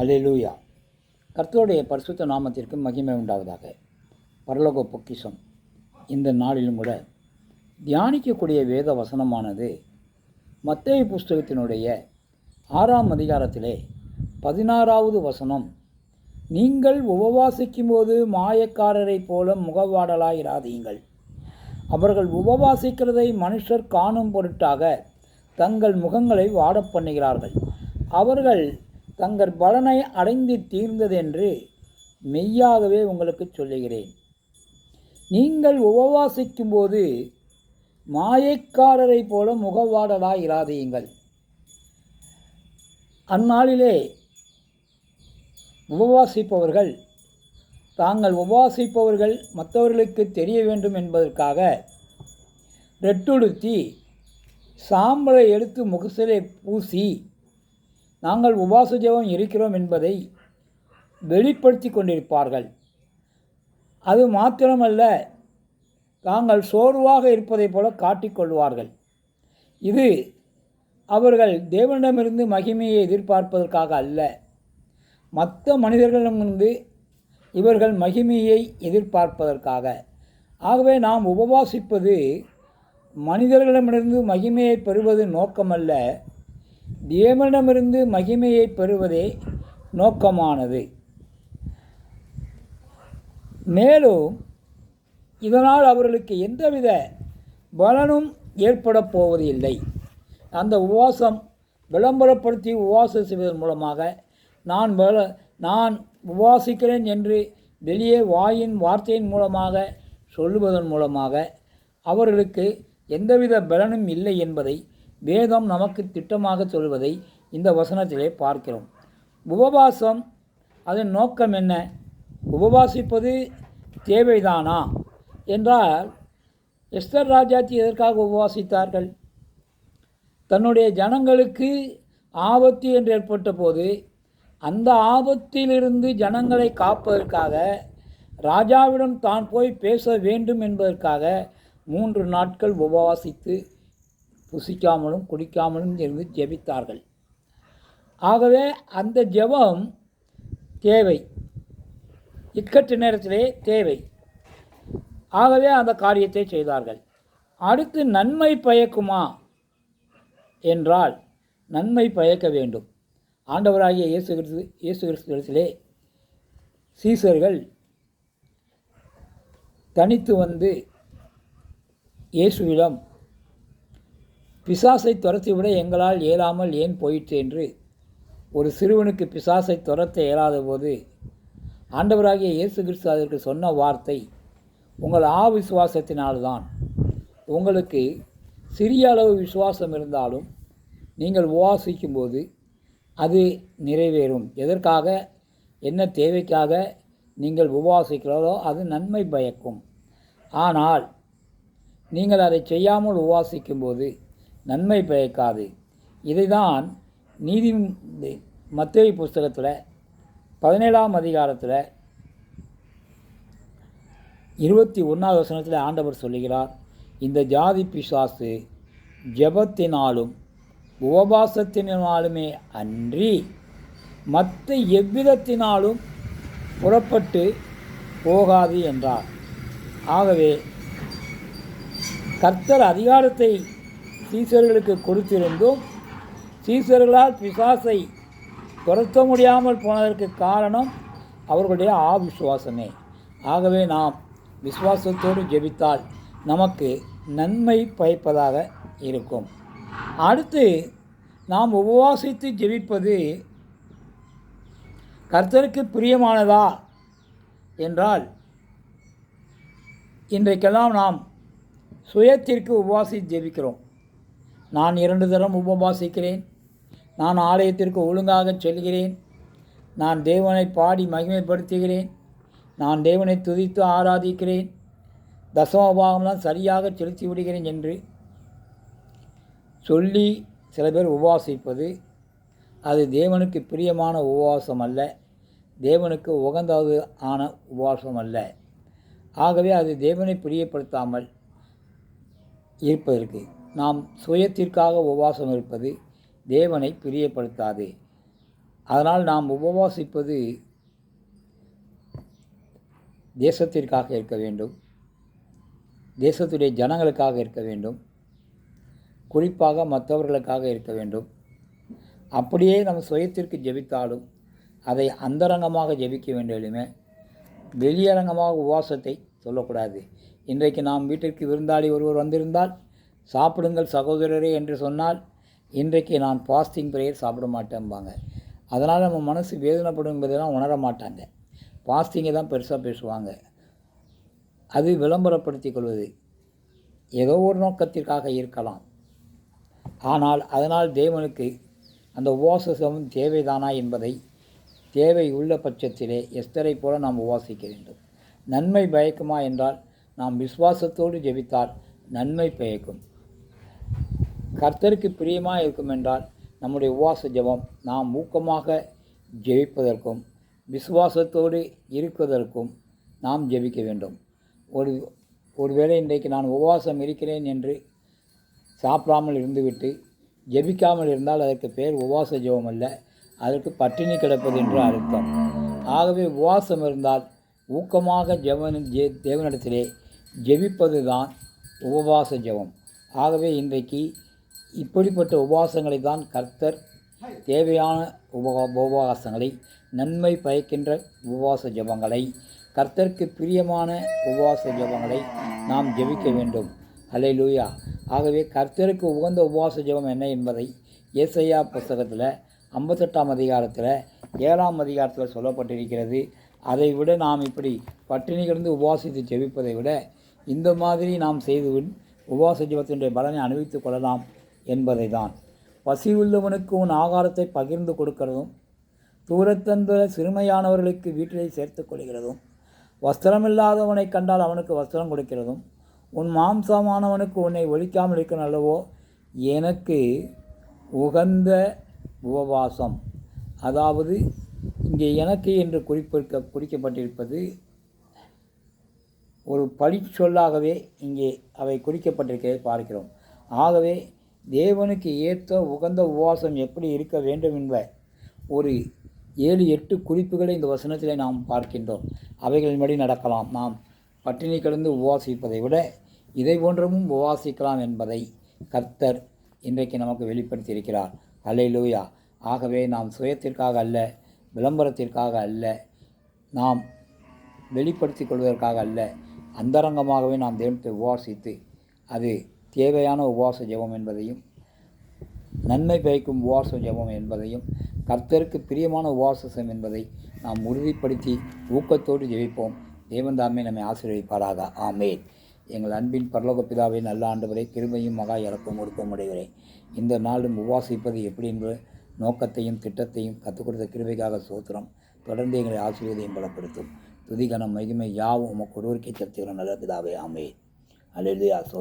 அலிலூயா கர்த்தருடைய பரிசுத்த நாமத்திற்கு மகிமை உண்டாவதாக. பரலோக பொக்கிஷம். இந்த நாளிலும் கூட தியானிக்கக்கூடிய வேத வசனமானது மத்திய புஸ்தகத்தினுடைய ஆறாம் அதிகாரத்திலே பதினாறாவது வசனம். நீங்கள் உபவாசிக்கும் போது மாயக்காரரைப் போல முகவாடலாயிராதீங்கள். அவர்கள் உபவாசிக்கிறதை மனுஷர் காணும் பொருட்டாக தங்கள் முகங்களை வாடப் பண்ணுகிறார்கள். அவர்கள் தங்கள் பலனை அடைந்து தீர்ந்ததென்று மெய்யாகவே உங்களுக்கு சொல்லுகிறேன். நீங்கள் உபவாசிக்கும் போது மாயைக்காரரை போல முகவாடலாய் இராதியுங்கள் அந்நாளிலே உபவாசிப்பவர்கள் தாங்கள் உபவாசிப்பவர்கள் மற்றவர்களுக்கு தெரிய வேண்டும் என்பதற்காக ரெட்டுடுத்தி சாம்பலை எடுத்து முகசிலே பூசி நாங்கள் உபாச ஜெபம் இருக்கிறோம் என்பதை வெளிப்படுத்தி கொண்டிருப்பார்கள். அது மாத்திரமல்ல தாங்கள் சோர்வாக இருப்பதைப் போல காட்டிக்கொள்வார்கள் இது அவர்கள் தேவனிடமிருந்து மகிமையை எதிர்பார்ப்பதற்காக அல்ல. மற்ற மனிதர்களிடமிருந்து இவர்கள் மகிமையை எதிர்பார்ப்பதற்காக. ஆகவே நாம் உபவாசிப்பது மனிதர்களிடமிருந்து மகிமையை பெறுவது நோக்கமல்ல. தேவனிடமிருந்து மகிமையை பெறுவதே நோக்கமானது. மேலும் இதனால் அவர்களுக்கு எந்தவித பலனும் ஏற்பட போவதில்லை. அந்த உபவாசம் விளம்பரப்படுத்தி உபவாசம் செய்வதன் மூலமாக நான் பல நான் உபவாசிக்கிறேன் என்று வெளியே வாயின் வார்த்தையின் மூலமாக சொல்லுவதன் மூலமாக அவர்களுக்கு எந்தவித பலனும் இல்லை என்பதை வேதம் நமக்கு திட்டமாக சொல்வதை இந்த வசனத்திலே பார்க்கிறோம். உபவாசம் அதன் நோக்கம் என்ன? உபவாசிப்பது தேவைதானா? என்றால் எஸ்தர் ராஜாத்தி எதற்காக உபவாசித்தார்கள்? தன்னுடைய ஜனங்களுக்கு ஆபத்து என்று ஏற்பட்ட போது அந்த ஆபத்திலிருந்து ஜனங்களை காப்பதற்காக ராஜாவிடம் தான் போய் பேச வேண்டும் என்பதற்காக மூன்று நாட்கள் உபவாசித்து புசிக்காமலும் குடிக்காமலும் இருந்து ஜெபித்தார்கள். ஆகவே அந்த ஜெபம் தேவை. இக்கட்டு நேரத்திலே தேவை. ஆகவே அந்த காரியத்தை செய்தார்கள். அடுத்து நன்மை பயக்குமா? என்றால் நன்மை பயக்க வேண்டும். ஆண்டவராகிய இயேசு கிறிஸ்து இயேசு கிறிஸ்துவிடத்திலே சீசர்கள் தனித்து வந்து இயேசுவிடம் பிசாசை துரத்திவிட எங்களால் இயலாமல் ஏன் போயிற்று என்று. ஒரு சிறுவனுக்கு பிசாசை துரத்த இயலாத போது ஆண்டவராகிய இயேசு கிறிஸ்து அதற்கு சொன்ன வார்த்தை உங்கள் ஆ விசுவாசத்தினால்தான். உங்களுக்கு சிறிய அளவு விசுவாசம் இருந்தாலும் நீங்கள் உபாசிக்கும்போது அது நிறைவேறும். எதற்காக? என்ன தேவைக்காக நீங்கள் உபாசிக்கிறதோ அது நன்மை பயக்கும். ஆனால் நீங்கள் அதை செய்யாமல் உபவாசிக்கும்போது நன்மை பயக்காது இதை தான் நீதி மத்திய புஸ்தகத்தில் பதினேழாம் அதிகாரத்தில் இருபத்தி ஒன்றாவது வசனத்தில் ஆண்டவர் சொல்லுகிறார். இந்த ஜாதி பிசாசு ஜெபத்தினாலும் உபவாசத்தினாலுமே அன்றி மற்ற எவ்விதத்தினாலும் புறப்பட்டு போகாது என்றார். ஆகவே கர்த்தர் அதிகாரத்தை சீசர்களுக்கு கொடுத்திருந்தும் சீசர்களால் பிசாசை துரத்த முடியாமல் போனதற்கு காரணம் அவர்களுடைய ஆவிசுவாசமே ஆகவே நாம் விசுவாசத்தோடு ஜெபித்தால் நமக்கு நன்மை பயப்பதாக இருக்கும். அடுத்து நாம் உபவாசித்து ஜெபிப்பது கர்த்தருக்கு பிரியமானதா என்றால் இன்றைக்கெல்லாம் நாம் சுயத்திற்கு உபவாசி ஜெபிக்கிறோம். நான் இரண்டு தரம் உபவாசிக்கிறேன். நான் ஆலயத்திற்கு ஒழுங்காக செல்கிறேன். நான் தேவனை பாடி மகிமைப்படுத்துகிறேன். நான் தேவனை துதித்து ஆராதிக்கிறேன். தசமபாகம்லாம் சரியாக செலுத்தி விடுகிறேன் என்று சொல்லி சில பேர் உபவாசிப்பது அது தேவனுக்கு பிரியமான உபவாசம் அல்ல தேவனுக்கு உகந்தது ஆன உபவாசம் அல்ல ஆகவே அது தேவனை பிரியப்படுத்தாமல் இருப்பதற்கு நாம் சுயத்திற்காக உபவாசம் இருப்பது தேவனை பிரியப்படுத்தாது. அதனால் நாம் உபவாசிப்பது தேசத்திற்காக இருக்க வேண்டும். தேசத்துடைய ஜனங்களுக்காக இருக்க வேண்டும். குறிப்பாக மற்றவர்களுக்காக இருக்க வேண்டும். அப்படியே நம் சுயத்திற்கு ஜெபித்தாலும் அதை அந்தரங்கமாக ஜெபிக்க வேண்டியதுமே வெளியரங்கமாக உபவாசத்தை சொல்லக்கூடாது. இன்றைக்கு நாம் வீட்டிற்கு விருந்தாளி ஒருவர் வந்திருந்தால் சாப்பிடுங்கள் சகோதரரே என்று சொன்னால் இன்றைக்கு நான் ஃபாஸ்டிங் ப்ரேயர் சாப்பிட மாட்டேன்பாங்க அதனால் நம்ம மனசு வேதனைப்படும் என்பதெல்லாம் உணர மாட்டாங்க. ஃபாஸ்டிங்கை தான் பெருசாக பேசுவாங்க. அது விளம்பரப்படுத்திக் கொள்வது. ஏதோ ஒரு நோக்கத்திற்காக இருக்கலாம். ஆனால் அதனால் தேவனுக்கு அந்த உபவாசம் தேவைதானா என்பதை தேவை உள்ள பட்சத்திலே எஸ்தரை போல நாம் உபவாசிக்க வேண்டும். நன்மை பயக்குமா என்றால் நாம் விசுவாசத்தோடு ஜெபித்தால் நன்மை பயக்கும். கர்த்தருக்கு பிரியமாக இருக்கும் என்றால் நம்முடைய உபவாச ஜெபம் நாம் ஊக்கமாக ஜெபிப்பதற்கும் விசுவாசத்தோடு இருப்பதற்கும் நாம் ஜெபிக்க வேண்டும். ஒரு ஒருவேளை இன்றைக்கு நான் உபவாசம் இருக்கிறேன் என்று சாப்பிடாமல் இருந்துவிட்டு ஜெபிக்காமல் இருந்தால் அதற்கு பேர் உபவாச ஜெபம் அல்ல அதற்கு பட்டினி கிடப்பது என்று அர்த்தம். ஆகவே உபவாசம் இருந்தால் ஊக்கமாக ஜெவன் ஜெ தேவனிடத்திலே ஜெபிப்பது தான் உபவாச ஜெபம். ஆகவே இன்றைக்கு இப்படிப்பட்ட உபவாசங்களை தான் கர்த்தர் தேவையான உபவா உபவாசங்களை நன்மை பயக்கின்ற உபவாச ஜெபங்களை கர்த்தருக்கு பிரியமான உபவாச ஜெபங்களை நாம் ஜெபிக்க வேண்டும். ஹalleluya. ஆகவே கர்த்தருக்கு உகந்த உபவாச ஜெபம் என்ன என்பதை ஏசையா புஸ்தகத்தில் ஐம்பத்தெட்டாம் அதிகாரத்தில் ஏழாம் அதிகாரத்தில் சொல்லப்பட்டிருக்கிறது. அதை விட நாம் இப்படி பட்டினி கிடந்து உபவாசித்து ஜெபிப்பதை விட இந்த மாதிரி நாம் செய்து உபவாச ஜெபத்தினுடைய பலனை அனுபவித்துக் கொள்ளலாம். என்பதை தான் பசி உள்ளவனுக்கு உன் ஆகாரத்தை பகிர்ந்து கொடுக்கிறதும் தூரத்தந்த சிறுமையானவர்களுக்கு வீட்டிலே சேர்த்து கொள்கிறதும் வஸ்திரமில்லாதவனை கண்டால் அவனுக்கு வஸ்திரம் கொடுக்கிறதும் உன் மாம்சமானவனுக்கு உன்னை ஒழிக்காமல் இருக்கணும் அல்லவோ எனக்கு உகந்த உபவாசம். அதாவது இங்கே எனக்கு என்று குறிப்பிருக்க குறிக்கப்பட்டிருப்பது ஒரு பழிச்சொல்லாகவே இங்கே அவை குறிக்கப்பட்டிருக்கிறதை பார்க்கிறோம். ஆகவே தேவனுக்கு ஏற்ற உகந்த உபவாசம் எப்படி இருக்க வேண்டும் என்ப ஒரு ஏழு எட்டு குறிப்புகளை இந்த வசனத்திலே நாம் பார்க்கின்றோம். அவைகளின்படி நடக்கலாம். நாம் பட்டினி கிடந்து உபவாசிப்பதை விட இதை போன்றவும் உபவாசிக்கலாம் என்பதை கர்த்தர் இன்றைக்கு நமக்கு வெளிப்படுத்தி இருக்கிறார் லூயா ஆகவே நாம் சுயத்திற்காக அல்ல விளம்பரத்திற்காக அல்ல நாம் வெளிப்படுத்திக் கொள்வதற்காக அல்ல அந்தரங்கமாகவே நாம் தேவனத்தை உபவாசித்து அது தேவையான உபவாச ஜெபம் என்பதையும் நன்மை பயக்கும் உபவாச ஜெபம் என்பதையும் கர்த்தருக்கு பிரியமான உபவாசம் என்பதை நாம் உறுதிப்படுத்தி ஊக்கத்தோடு ஜெபிப்போம். தேவன்தாமே நம்மை ஆசீர்வதிப்பாராக. ஆமேன். எங்கள் அன்பின் பரலோக பிதாவை நல்ல ஆண்டவரை கிருமையும் மகா இழப்பும் ஒடுக்கம் உடையவரே. இந்த நாளும் உபவாசிப்பது எப்படி என்ற நோக்கத்தையும் திட்டத்தையும் கற்றுக் கொடுத்த கிருபைக்காக சோத்திரம். தொடர்ந்து எங்களை ஆசீர்வதியும் பலப்படுத்தும். துதிகனம் மகிமை யாவும் உமக்கு ஒருவருக்கே சத்துகிறோம் நல்ல பிதாவே. ஆமே அல்லா சோ